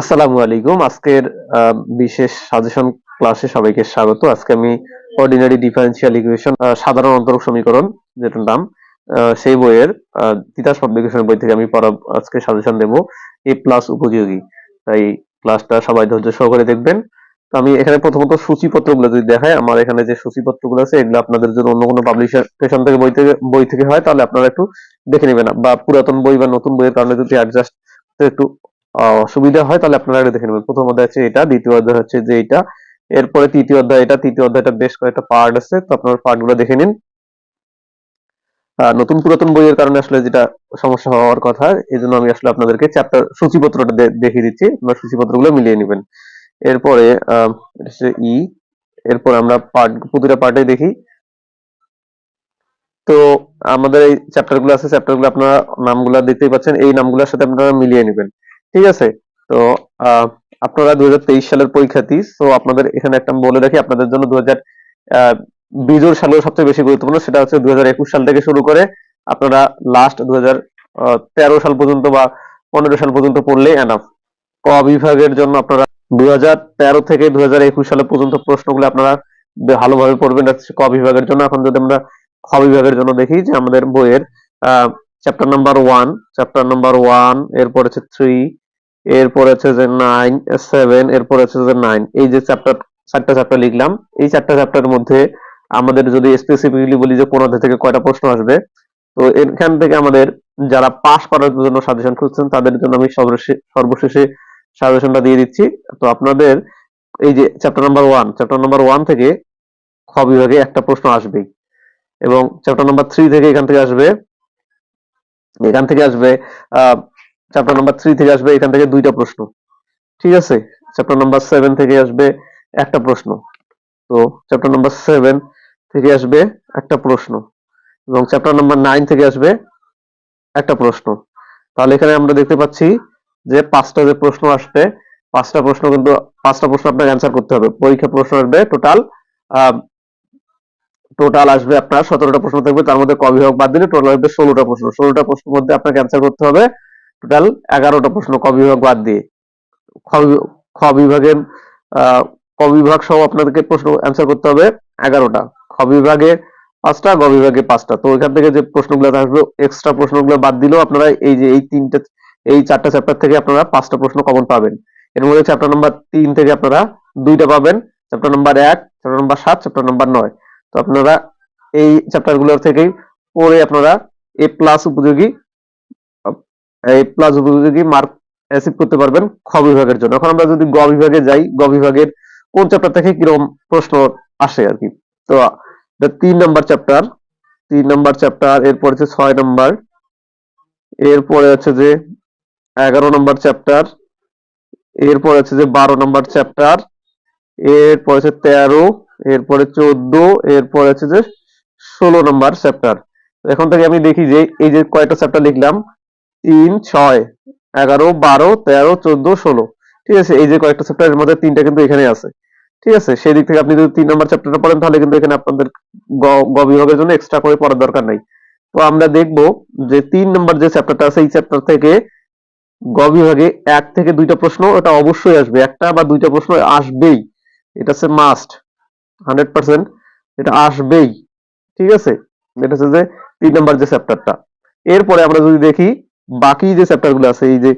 আসসালামু আলাইকুম। আজকের বিশেষ সাজেশন ক্লাসে সবাইকে স্বাগত। আজকে আমি অর্ডিনারি ডিফারেন্সিয়াল ইকুয়েশন সাধারণ অন্তরক সমীকরণ যেটার নাম সেই বইয়ের তিতাস পাবলিকেশন বই থেকে আমি পড়া, আজকে সাজেশন দেব এ প্লাস উপযোগী। তাই ক্লাসটা সবাই ধৈর্য সহকারে দেখবেন। তো আমি এখানে প্রথমত সূচিপত্রগুলো যদি দেখাই, আমার এখানে যে সূচিপত্রগুলো আছে, এগুলো আপনাদের জন্য অন্য কোনো পাবলিকেশন থেকে বই থেকে বই থেকে হয়, তাহলে আপনারা একটু দেখে নেবেন। বা পুরাতন বই বা নতুন বইয়ের কারণে যদি অ্যাডজাস্ট একটু আহ, অসুবিধা হয় তাহলে আপনারা এটা দেখে নেবেন। প্রথম অধ্যায় হচ্ছে এটা দ্বিতীয় অধ্যায় হচ্ছে যে এটা। এরপরে তৃতীয় অধ্যায় এটা তৃতীয় অধ্যায়টা বেশ কয়েকটা পার্ট আছে তো আপনারা পার্টগুলো দেখে নিন। নতুন পুরাতন বইয়ের কারণে আসলে যেটা সমস্যা হওয়ার কথা এই জন্য আমি আসলে আপনাদেরকে চ্যাপ্টার সূচিপত্রটা দেখিয়ে দিচ্ছি আপনার সূচিপত্রগুলো মিলিয়ে নেবেন। এরপরে ই এরপর আমরা পার্ট প্রতিটা পার্টে দেখি। তো আমাদের এই চ্যাপ্টারগুলো আছে চ্যাপ্টারগুলো আপনারা নামগুলো দেখতেই পাচ্ছেন এই নামগুলোর সাথে আপনারা মিলিয়ে নেবেন। ঠিক আছে? তো আপনারা দুই হাজার তেইশ সালের পরীক্ষার্থী তো আপনাদের এখানে একটা বলে রাখি, আপনাদের জন্য দু হাজার বিজোর সালের সবচেয়ে বেশি গুরুত্বপূর্ণ, সেটা হচ্ছে দু সাল থেকে শুরু করে আপনারা লাস্ট দু সাল পর্যন্ত বা পনেরো সাল পর্যন্ত পড়লে এনাফ ক বিভাগের জন্য আপনারা দু তেরো থেকে দু হাজার একুশ সালে পর্যন্ত প্রশ্নগুলো আপনারা ভালোভাবে পড়বেন। ক বিভাগের জন্য এখন যদি আমরা খ বিভাগের জন্য দেখি যে আমাদের বইয়ের chapter number one chapter number one এরপর হচ্ছে থ্রি এরপর হচ্ছে যে নাইন সেভেন এরপর হচ্ছে যে নাইন এই যে চ্যাপ্টার চারটা চ্যাপ্টার লিখলাম, এই চারটা চ্যাপ্টারের মধ্যে আমাদের যদি স্পেসিফিকলি বলি যে কোন অধ্যায় থেকে কয়টা প্রশ্ন আসবে, তো এখান থেকে আমাদের যারা পাস করার জন্য সাজেশন খুঁজছেন, তাদের জন্য আমি সর্বশে- সর্বশেষে সাজেশনটা দিয়ে দিচ্ছি। তো আপনাদের এই যে chapter number one chapter number one থেকে খ বিভাগে একটা প্রশ্ন আসবেই। এবং চ্যাপ্টার নাম্বার থ্রি থেকে এখান থেকে আসবে এখান থেকে আসবে চ্যাপ্টার নাম্বার থ্রি থেকে আসবে, এখান থেকে দুইটা প্রশ্ন। ঠিক আছে? চ্যাপ্টার নাম্বার সেভেন থেকে আসবে একটা প্রশ্ন। তো চ্যাপ্টার নাম্বার সেভেন থেকে আসবে একটা প্রশ্ন এবং চ্যাপ্টার নাম্বার নাইন থেকে আসবে একটা প্রশ্ন। তাহলে এখানে আমরা দেখতে পাচ্ছি যে পাঁচটা যে প্রশ্ন আসবে, পাঁচটা প্রশ্ন কিন্তু, পাঁচটা প্রশ্ন আপনাকে অ্যান্সার করতে হবে। পরীক্ষা প্রশ্ন আসবে টোটাল টোটাল আসবে আপনার সতেরোটা প্রশ্ন থাকবে, তার মধ্যে ক বিভাগ বাদ দিলে টোটাল আসবে ষোলোটা প্রশ্ন। ষোলোটা প্রশ্নের মধ্যে আপনাকে অ্যান্সার করতে হবে। টোটাল এগারোটা প্রশ্ন, ক বিভাগ বাদ দিয়ে। খ বিভাগের ক বিভাগ সহ আপনাদেরকে প্রশ্ন অ্যান্সার করতে হবে এগারোটা। খ বিভাগে পাঁচটা, গ বিভাগে পাঁচটা। তো ওইখান থেকে যে প্রশ্নগুলো আসবে এক্সট্রা প্রশ্নগুলো বাদ দিলেও আপনারা এই যে এই তিনটে, এই চারটা চ্যাপ্টার থেকে আপনারা পাঁচটা প্রশ্ন কমন পাবেন। এর মধ্যে চ্যাপ্টার নাম্বার তিন থেকে আপনারা দুইটা পাবেন। চ্যাপ্টার নাম্বার এক চ্যাপ্টার নাম্বার সাত চ্যাপ্টার নাম্বার নয়। তো আপনারা এই চ্যাপ্টারগুলোর থেকেই পড়ে আপনারা এ প্লাস উপযোগী এ প্লাস উপযোগী মার্ক অ্যাচিভ করতে পারবেন খ বিভাগের জন্য। এখন আমরা যদি গ বিভাগে যাই, গ বিভাগের কোন চ্যাপ্টার থেকে কীরকম প্রশ্ন আসে আর কি? তো তিন নাম্বার চ্যাপ্টার তিন নাম্বার চ্যাপ্টার এরপর হচ্ছে ছয় নাম্বার এরপরে হচ্ছে যে এগারো নাম্বার চ্যাপ্টার এরপর হচ্ছে যে বারো নাম্বার চ্যাপ্টার এরপর হচ্ছে তেরো এরপরে চোদ্দ, এরপর হচ্ছে যে ষোলো নম্বর চ্যাপ্টার এখন থেকে আমি দেখি যে এই যে কয়টা চ্যাপ্টার লিখলাম? তিন, ছয়, এগারো, বারো, তেরো, চোদ্দ, ষোলো। ঠিক আছে, এই যে কয়েকটা চ্যাপ্টারের মধ্যে তিনটা কিন্তু এখানে আছে। ঠিক আছে সেই দিক থেকে আপনি যদি তিন নম্বর চ্যাপ্টারটা পড়েন, তাহলে কিন্তু এখানে আপনাদের গ বিভাগের জন্য এক্সট্রা করে পড়ার দরকার নাই। তো আমরা দেখব যে তিন নম্বর যে চ্যাপ্টারটা আছে, এই চ্যাপ্টার থেকে গ বিভাগে এক থেকে দুইটা প্রশ্ন এটা অবশ্যই আসবে। একটা বা দুইটা প্রশ্ন আসবেই। এটা হচ্ছে মাস্ট হান্ড্রেড পার্সেন্ট এটা আসবেই, ঠিক আছে? এটা হচ্ছে যে তিন নম্বর যে চ্যাপ্টারটা এরপরে আমরা যদি দেখি, বাকি যে চ্যাপ্টারগুলো আছে, এই যে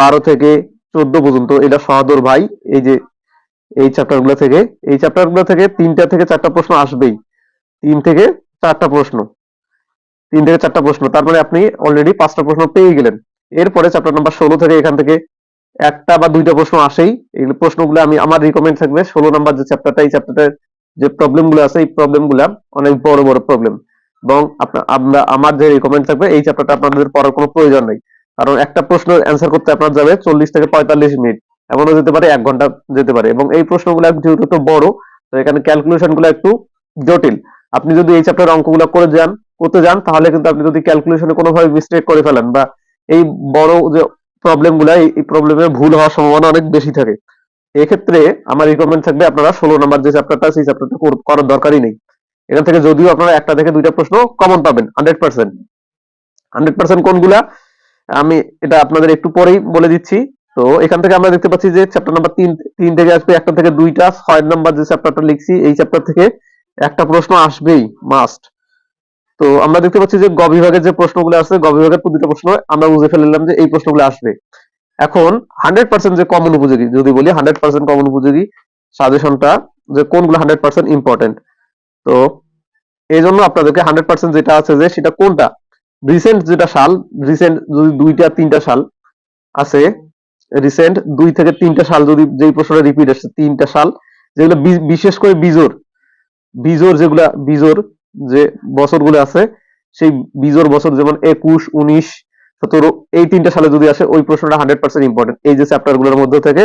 বারো থেকে চোদ্দ পর্যন্ত, এটা সহাদর ভাই, এই যে এই চ্যাপ্টারগুলো থেকে, এই চ্যাপ্টারগুলো থেকে তিনটা থেকে চারটা প্রশ্ন আসবেই। তিন থেকে চারটা প্রশ্ন। তিন থেকে চারটা প্রশ্ন, তার মানে আপনি অলরেডি পাঁচটা প্রশ্ন পেয়ে গেলেন। এরপরে চ্যাপ্টার নাম্বার ষোলো থেকে এখান থেকে একটা বা দুইটা প্রশ্ন আসেই। এই প্রশ্নগুলো আমি, আমার রিকমেন্ড থাকবে ষোলো নাম্বার যে চ্যাপ্টারটা এই চ্যাপ্টারটার যে প্রবলেমগুলো আছে, এই প্রবলেমগুলা অনেক বড় বড় প্রবলেম এবং আমরা, আমার যে রিকমেন্ড থাকবে, এই চ্যাপ্টারটা আপনাদের পড়ার কোনো প্রয়োজন নেই। কারণ একটা প্রশ্ন অ্যান্সার করতে আপনার যাবে চল্লিশ থেকে পঁয়তাল্লিশ মিনিট। এমনও যেতে পারে, এক ঘণ্টা যেতে পারে। এবং এই প্রশ্নগুলো যেহেতু একটু বড়, তো এখানে ক্যালকুলেশনগুলো একটু জটিল। আপনি যদি এই চ্যাপ্টার অঙ্কগুলো করে যান, করতে যান, তাহলে কিন্তু আপনি যদি ক্যালকুলেশনে কোনোভাবে মিস্টেক করে ফেলেন বা এই বড় যে প্রবলেমগুলা, এই প্রবলেমে ভুল হওয়ার সম্ভাবনা অনেক বেশি থাকে। এক্ষেত্রে আমার রিকমেন্ড থাকবে আপনারা ষোলো নাম্বার যে চ্যাপ্টারটা সেই চ্যাপ্টারটা করার দরকারই নেই। এখান থেকে যদিও আপনারা একটা থেকে দুইটা প্রশ্ন কমন পাবেন হান্ড্রেড পার্সেন্ট হান্ড্রেড পার্সেন্ট কোনগুলা? আমি এটা আপনাদের একটু পরেই বলে দিচ্ছি। তো এখান থেকে আমরা দেখতে পাচ্ছি যে চ্যাপ্টার নাম্বার তিন তিন থেকে আসবে, একটা থেকে দুইটা, ছয় নাম্বার যে চ্যাপ্টারটা লিখছি, এই চ্যাপ্টার থেকে একটা প্রশ্ন আসবেই মাস্ট তো আমরা দেখতে পাচ্ছি যে গ বিভাগের যে প্রশ্নগুলো আছে গ বিভাগের প্রতিটা প্রশ্ন আমরা বুঝে ফেললাম যে এই প্রশ্নগুলো আসবে। এখন হান্ড্রেড পার্সেন্ট যে কমন উপযোগী, যদি বলি হান্ড্রেড পার্সেন্ট কমন উপযোগী সাজেশনটা যে কোনগুলো হান্ড্রেড পার্সেন্ট ইম্পর্টেন্ট তো এই জন্য আপনাদেরকে হান্ড্রেড পার্সেন্ট যেটা আছে যে সেটা কোনটা? রিসেন্ট যেটা সাল রিসেন্ট যদি দুইটা, তিনটা সাল আছে রিসেন্ট দুই থেকে তিনটা সাল যদি যেই প্রশ্নটা রিপিট আসছে, তিনটা সাল, যেগুলো বিশেষ করে বিজোর বিজোর যেগুলা বিজোর যে বছরগুলো আছে, সেই বিজোর বছর যেমন একুশ, উনিশ সতেরো এই তিনটা সালে যদি আসে, ওই প্রশ্নটা হান্ড্রেড পার্সেন্ট ইম্পর্টেন্ট এই যে চ্যাপ্টারগুলোর মধ্যে থেকে,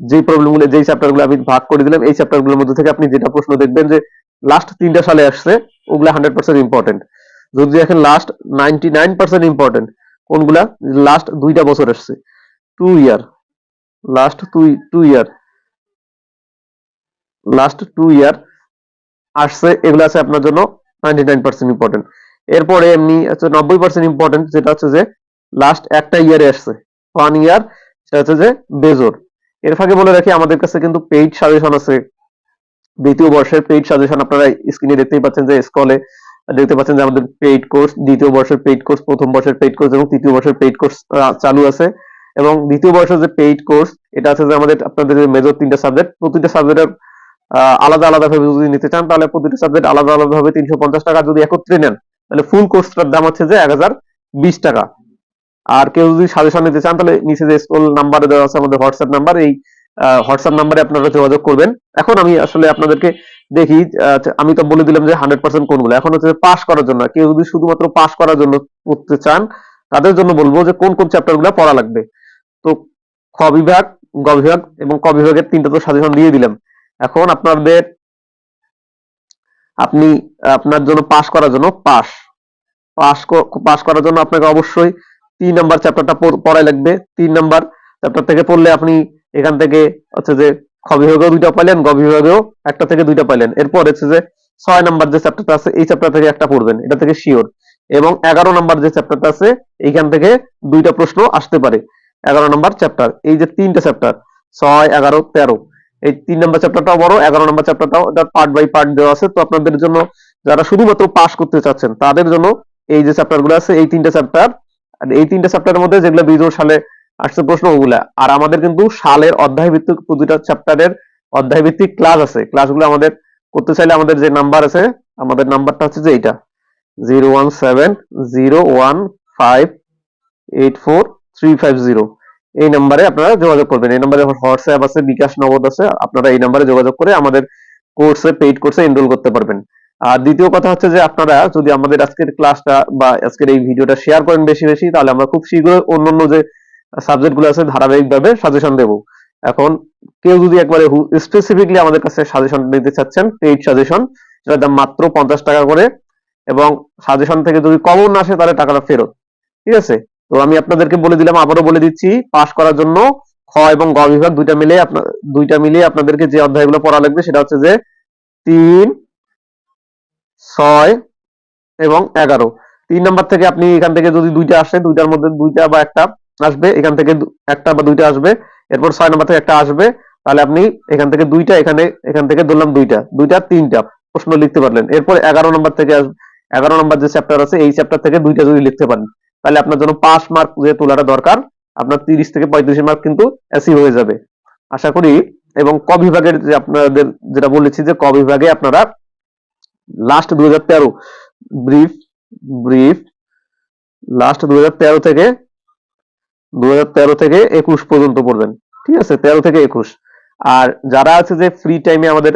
যেই প্রবলেমগুলো, যেই চ্যাপ্টারগুলো আমি ভাগ করে দিলাম, এই চ্যাপ্টারগুলোর মধ্যে থেকে আপনি যেটা প্রশ্ন দেখবেন যে লাস্ট তিনটা সালে আসছে, ওগুলা হান্ড্রেড পার্সেন্ট ইম্পর্টেন্ট যদি দেখেন last ninety nine percent important কোনগুলা? লাস্ট দুইটা বছর আসছে। Two year last two two year last two year আসছে, এগুলো আছে আপনার জন্য নাইনটি নাইন পার্সেন্ট ইম্পর্টেন্ট এরপরে এমনি হচ্ছে নব্বই পার্সেন্ট ইম্পর্টেন্ট যেটা হচ্ছে যে লাস্ট একটা ইয়ারে আসছে। ওয়ান ইয়ার সেটা হচ্ছে যে বেজোর এর ফাঁকে বলে রাখি, আমাদের কাছে কিন্তু পেইড সাজেশন আছে। দ্বিতীয় বর্ষের পেইড সাজেশন আপনারা স্ক্রিনে দেখতেই পাচ্ছেন যে স্কলে দেখতে পাচ্ছেন যে আমাদের পেইড কোর্স দ্বিতীয় বর্ষের পেইড কোর্স প্রথম বর্ষের পেইড কোর্স এবং তৃতীয় বর্ষের পেইড কোর্স চালু আছে। এবং দ্বিতীয় বর্ষের যে পেইড কোর্স এটা আছে যে আমাদের আপনাদের মেজর তিনটা সাবজেক্ট প্রতিটা সাবজেক্টের আলাদা আলাদা ভাবে যদি নিতে চান, তাহলে প্রতিটা সাবজেক্ট আলাদা আলাদা ভাবে তিনশো পঞ্চাশ টাকা যদি একত্রে নেন, তাহলে ফুল কোর্সটার দাম হচ্ছে যে এক হাজার বিশ টাকা। আর কেউ যদি সাজেশন নিতে চান, তাহলে নিচে যে স্কুল নাম্বার দেওয়া আছে, আমাদের হোয়াটসঅ্যাপ নাম্বার এই হোয়াটসঅ্যাপ নাম্বারে আপনারা যোগাযোগ করবেন। এখন আমি আসলে আপনাদেরকে দেখি আমি তো বলে দিলাম যে হান্ড্রেড পার্সেন্ট কোনগুলো এখন হচ্ছে পাস করার জন্য, কেউ যদি শুধুমাত্র পাস করার জন্য পড়তে চান, তাদের জন্য বলব যে কোন কোন চ্যাপ্টারগুলো পড়া লাগবে। তো খ বিভাগ, গ বিভাগ এবং ক বিভাগের তিনটা তো সাজেশন দিয়ে দিলাম। এখন আপনাদের, আপনি, আপনার জন্য পাস করার জন্য পাস পাস পাস করার জন্য আপনাকে অবশ্যই তিন নাম্বার চ্যাপ্টারটা পড়াই লাগবে। তিন নাম্বার চ্যাপ্টার থেকে পড়লে আপনি এখান থেকে হচ্ছে যে খ বিভাগেও দুইটা পাইলেন গ বিভাগেও একটা থেকে দুইটা পাইলেন। এরপর হচ্ছে যে ছয় নাম্বার যে চ্যাপ্টারটা আছে, এই চ্যাপ্টার থেকে একটা পড়বেন, এটা থেকে শিওর এবং এগারো নাম্বার যে চ্যাপ্টারটা আছে, এইখান থেকে দুইটা প্রশ্ন আসতে পারে। এগারো নাম্বার চ্যাপ্টার এই যে তিনটা চ্যাপ্টার ছয়, এগারো, তেরো। এই তিন নাম্বার চ্যাপ্টারটাও বড়, এগারো নাম্বার চ্যাপ্টারটাও এটা পার্ট বাই পার্ট দেওয়া আছে। তো আপনাদের জন্য যারা শুধুমাত্র পাস করতে চাচ্ছেন, তাদের জন্য এই যে চ্যাপ্টারগুলো আছে, এই তিনটা চ্যাপ্টার এই তিনটা চ্যাপ্টারের মধ্যে যেগুলো বিজোর সালে আসছে প্রশ্ন ওগুলা আর আমাদের কিন্তু সালের অধ্যায় ভিত্তিক প্রতিটা চ্যাপ্টারের অধ্যায় ভিত্তিক ক্লাস আছে। ক্লাসগুলো আমাদের করতে চাইলে আমাদের যে নাম্বার আছে, আমাদের নাম্বারটা হচ্ছে যে এইটা। Zero one seven zero one five eight four three five zero এই নাম্বারে আপনারা যোগাযোগ করবেন। এই নাম্বারে হোয়াটসঅ্যাপ আছে, বিকাশ নগদ আছে, আপনারা এই নাম্বারে যোগাযোগ করে আমাদের কোর্সে পেইড কোর্সে এনরোল করতে পারবেন। আর দ্বিতীয় কথা হচ্ছে যে আপনারা যদি আমাদের আজকের ক্লাসটা বা আজকের এই ভিডিওটা শেয়ার করেন বেশি বেশি, তাহলে আমরা খুব শীঘ্রই অন্যান্য যে সাবজেক্টগুলো আছে ধারাবাহিকভাবে সাজেশন দেব। এখন কেউ যদি একবারে স্পেসিফিকলি আমাদের কাছে সাজেশন নিতে চাচ্ছেন পেইড সাজেশন সেটার দাম মাত্র পঞ্চাশ টাকা করে এবং সাজেশন থেকে যদি কমন আসে, তাহলে টাকাটা ফেরত। ঠিক আছে? তো আমি আপনাদেরকে বলে দিলাম, আবারও বলে দিচ্ছি পাস করার জন্য খ এবং গ বিভাগ দুইটা মিলে আপনার দুইটা মিলিয়ে আপনাদেরকে যে অধ্যায়গুলো পড়া লাগবে, সেটা হচ্ছে যে তিন ছয় এবং এগারো। তিন নাম্বার থেকে আপনি এখান থেকে যদি দুইটা আসে, দুইটার মধ্যে দুইটা বা একটা আসবে, এখান থেকে একটা বা দুইটা আসবে, এরপর ছয় নাম্বার থেকে একটা আসবে, তাহলে আপনি এখান থেকে দুইটা, এখানে, এখান থেকে ধরলাম দুইটা দুইটা, তিনটা, প্রশ্ন লিখতে পারলেন। এরপর এগারো নম্বর থেকে এগারো নম্বর যে চ্যাপ্টার আছে, এই চ্যাপ্টার থেকে দুইটা যদি লিখতে পারেন, তাহলে আপনার জন্য পাস মার্ক যে তোলাটা দরকার, আপনার তিরিশ থেকে পঁয়ত্রিশ মার্ক কিন্তু অ্যাসিভ হয়ে যাবে। আশা করি, এবং ক বিভাগের যে আপনাদের, যেটা বলেছি যে ক বিভাগে আপনারা লাস্ট দুই হাজার ব্রিফ ব্রিফ লাস্ট দুই হাজার থেকে দুই হাজার থেকে একুশ পর্যন্ত পড়বেন। ঠিক আছে? তেরো থেকে একুশ। আর যারা আছে যে ফ্রি টাইমে আমাদের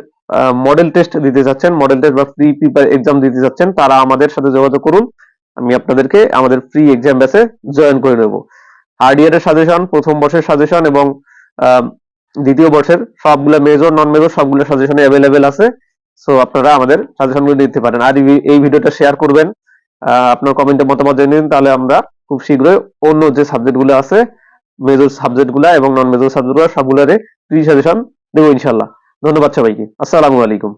মডেল টেস্ট দিতে যাচ্ছেন মডেল টেস্ট বা ফ্রি পেপার এক্সাম দিতে যাচ্ছেন, তারা আমাদের সাথে যোগাযোগ করুন। আমি আপনাদেরকে আমাদের ফ্রি এক্সাম ব্যাচে জয়েন করে নেব। থার্ড ইয়ারের সাজেশন প্রথম বর্ষের সাজেশন এবং দ্বিতীয় বর্ষের সবগুলো মেজর নন মেজর সবগুলো সাজেশনে অ্যাভেলেবেল আছে। সো আপনারা আমাদের সাজেশনগুলো নিতে পারেন। আর এই- ভিডিওটা শেয়ার করবেন। আপনার কমেন্টে মতামত জানিয়ে দিন তাহলে আমরা খুব শীঘ্রই অন্য যে সাবজেক্টগুলো আছে মেজর সাবজেক্টগুলো এবং নন মেজর সাবজেক্টগুলো সবগুলোরে প্রি সাজেশন দেবো ইনশাল্লাহ ধন্যবাদ সবাইকে। আসসালামু আলাইকুম।